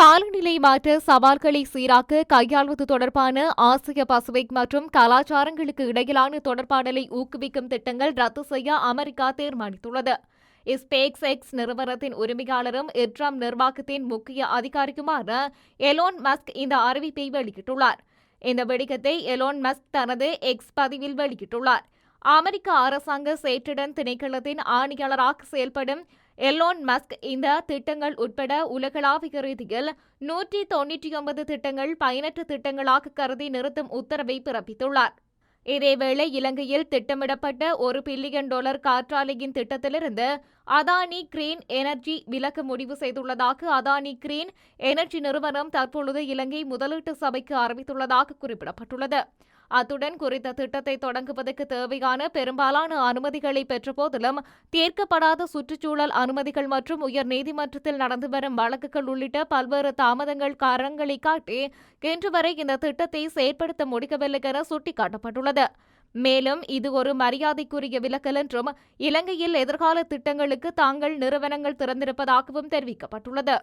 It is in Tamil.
காலநிலை மாற்ற சவால்களை சீராக்க கையாள்வது தொடர்பான ஆசிய பசிபிக் மற்றும் கலாச்சாரங்களுக்கு இடையிலான தொடர்பாடலை ஊக்குவிக்கும் திட்டங்கள் ரத்து செய்ய அமெரிக்கா தீர்மானித்துள்ளது. ஸ்பேக்ஸ் எக்ஸ் நிறுவனத்தின் உரிமையாளரும் இட்ரம் நிர்வாகத்தின் முக்கிய அதிகாரிக்குமான எலோன் மஸ்க் இந்த அறிவிப்பை வெளியிட்டுள்ளார். இந்த வெடிக்கத்தை எலோன் மஸ்க் தனது எக்ஸ் பதிவில் வெளியிட்டுள்ளார். அமெரிக்க அரசாங்க சேற்றிடன் திணைக்களத்தின் ஆணையாளராக செயல்படும் எல்லோன் மஸ்க் இந்த திட்டங்கள் உட்பட உலகளாவிய ரீதியில் நூற்றி தொன்னூற்றி ஒன்பது திட்டங்கள் பயனற்ற திட்டங்களாக கருதி நிறுத்தும் உத்தரவை பிறப்பித்துள்ளார். இதேவேளை இலங்கையில் திட்டமிடப்பட்ட ஒரு பில்லியன் டாலர் காற்றாலையின் திட்டத்திலிருந்து அதானி கிரீன் எனர்ஜி விலக்க முடிவு செய்துள்ளதாக அதானி கிரீன் எனர்ஜி நிறுவனம் தற்பொழுது இலங்கை முதலீட்டு சபைக்கு அறிவித்துள்ளதாக குறிப்பிடப்பட்டுள்ளது. அத்துடன் குறித்த திட்டத்தை தொடங்குவதற்கு தேவையான பெரும்பாலான அனுமதிகளை பெற்றபோதிலும் தீர்க்கப்படாத சுற்றுச்சூழல் அனுமதிகள் மற்றும் உயர் நீதிமன்றத்தில் நடந்து வரும் வழக்குகள் உள்ளிட்ட பல்வேறு தாமதங்கள் காரணங்களை காட்டி இன்று வரை இந்த திட்டத்தை செயற்படுத்த முடியவில்லை என சுட்டிக்காட்டப்பட்டுள்ளது. மேலும் இது ஒரு மரியாதைக்குரிய விலக்கல் என்றும் இலங்கையில் எதிர்கால திட்டங்களுக்கு தாங்கள் நிறுவனங்கள் திறந்திருப்பதாகவும் தெரிவிக்கப்பட்டுள்ளது.